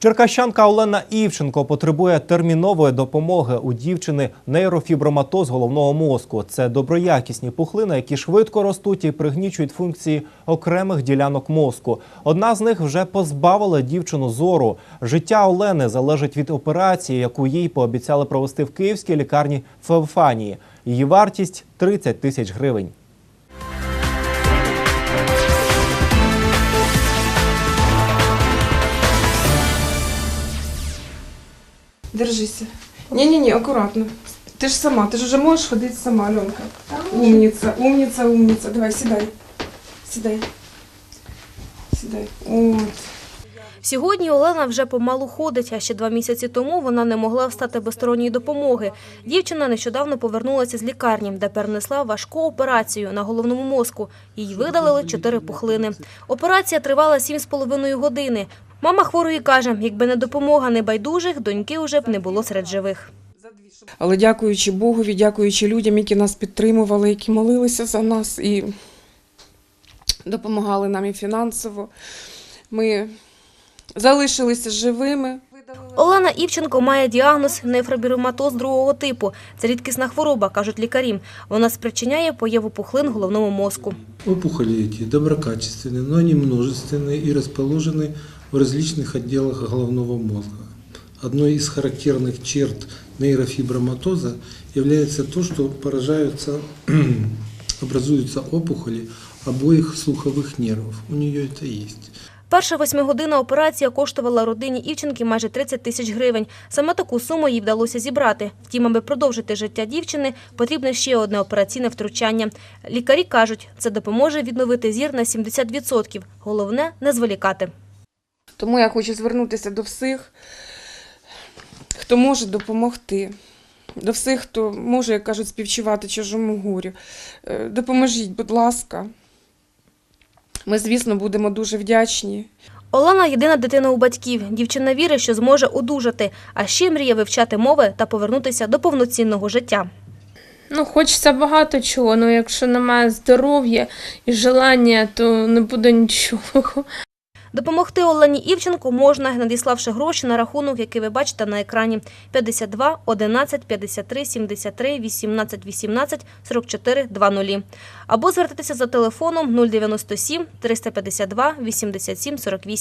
Черкащанка Олена Івченко потребує термінової допомоги у дівчини нейрофіброматоз головного мозку. Це доброякісні пухлини, які швидко ростуть і пригнічують функції окремих ділянок мозку. Одна з них вже позбавила дівчину зору. Життя Олени залежить від операції, яку їй пообіцяли провести в київській лікарні Феофанії. Її вартість 30 тисяч гривень. Держися. Не-не-не, аккуратно. Ты же сама, ты же уже можешь ходить сама, Аленка. Умница, умница, умница. Давай, седай. Седай. Седай. Вот. Сьогодні Олена вже помалу ходить, а ще два місяці тому вона не могла встати без сторонньої допомоги. Дівчина нещодавно повернулася з лікарні, де перенесла важку операцію на головному мозку. Їй видалили чотири пухлини. Операція тривала сім з половиною години. Мама хворої каже, якби не допомога небайдужих, доньки вже б не було серед живих. Але дякуючи Богові, дякуючи людям, які нас підтримували, які молилися за нас і допомагали нам і фінансово. Ми залишилися живими. Олена Івченко має діагноз нефробіроматоз другого типу. Це рідкісна хвороба, кажуть лікарі. Вона спричиняє появу пухлин в головному мозку. Опухоли эти доброкачественные, но они множественные и расположены в различных отделах головного мозга. Одной из характерных черт нейрофиброматоза является то, что поражаются, образуются опухоли обоих слуховых нервов. У нее это есть. Перша восьмигодинна операція коштувала родині Івченки майже 30 тисяч гривень. Саме таку суму їй вдалося зібрати. Втім, аби продовжити життя дівчини, потрібне ще одне операційне втручання. Лікарі кажуть, це допоможе відновити зір на 70%. Головне – не зволікати. Тому я хочу звернутися до всіх, хто може допомогти. До всіх, хто може, як кажуть, співчувати чужому горю. Е, Допоможіть, будь ласка. Ми, звісно, будемо дуже вдячні. Олена – єдина дитина у батьків. Дівчина вірить, що зможе одужати, а ще мріє вивчати мови та повернутися до повноцінного життя. Ну, хочеться багато чого, але якщо немає здоров'я і желання, то не буде нічого. Допомогти Олені Івченко можна, надіславши гроші на рахунок, який ви бачите на екрані 52 11 53 73 18 18 44 20. Або звертатися за телефоном 097 352 87 48.